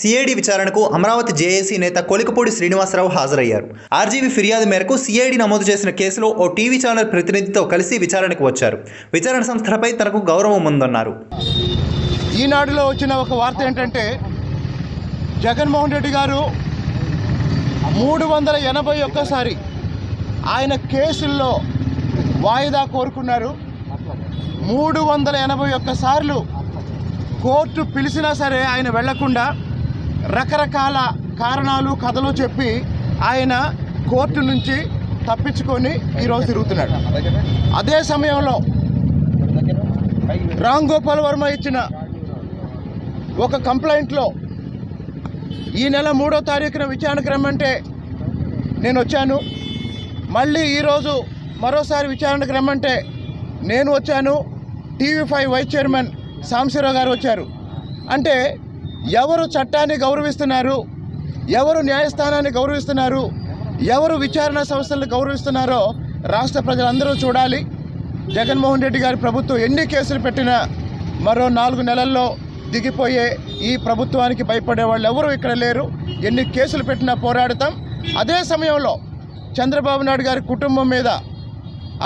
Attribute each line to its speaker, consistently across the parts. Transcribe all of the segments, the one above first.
Speaker 1: CID విచారణకు Amaravati JAC నేత కొలికపూడి శ్రీనివాసరావు హాజరయ్యారు. ఆర్జీవీ ఫిర్యాదు మేరకు సిఐడి నమోదు చేసిన కేసులో ఓ టీవీ ఛానల్ ప్రతినిధితో కలిసి విచారణకు వచ్చారు. విచారణ సంస్థలపై తనకు గౌరవం ఉందన్నారు.
Speaker 2: ఈనాడులో వచ్చిన ఒక వార్త ఏంటంటే జగన్మోహన్ రెడ్డి గారు మూడు వందల ఎనభై ఒక్కసారి ఆయన కేసుల్లో వాయిదా కోరుకున్నారు. మూడు వందల ఎనభై ఒక్కసార్లు కోర్టు పిలిచినా సరే ఆయన వెళ్ళకుండా రకరకాల కారణాలు కథలు చెప్పి ఆయన కోర్టు నుంచి తప్పించుకొని ఈరోజు తిరుగుతున్నాడు. అదే సమయంలో రామ్ గోపాల్ వర్మ ఇచ్చిన ఒక కంప్లైంట్లో ఈ నెల మూడో తారీఖున విచారణకు రమ్మంటే నేను వచ్చాను. మళ్ళీ ఈరోజు మరోసారి విచారణకు రమ్మంటే నేను వచ్చాను. TV five vice chairman Samshirao గారు వచ్చారు. అంటే ఎవరు చట్టాన్ని గౌరవిస్తున్నారు? ఎవరు న్యాయస్థానాన్ని గౌరవిస్తున్నారు? ఎవరు విచారణ సంస్థలను గౌరవిస్తున్నారో రాష్ట్ర ప్రజలందరూ చూడాలి. జగన్మోహన్ రెడ్డి గారి ప్రభుత్వం ఎన్ని కేసులు పెట్టినా మరో నాలుగు నెలల్లో దిగిపోయే ఈ ప్రభుత్వానికి భయపడే వాళ్ళు ఎవరు ఇక్కడ లేరు? ఎన్ని కేసులు పెట్టినా పోరాడతాం. అదే సమయంలో చంద్రబాబు నాయుడు గారి కుటుంబం మీద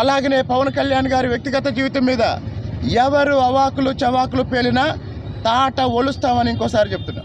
Speaker 2: అలాగనే పవన్ కళ్యాణ్ గారి వ్యక్తిగత జీవితం మీద ఎవరు అవాకులు చవాకులు పేలినా తాట ఒలుస్తామని ఇంకోసారి చెప్తున్నా.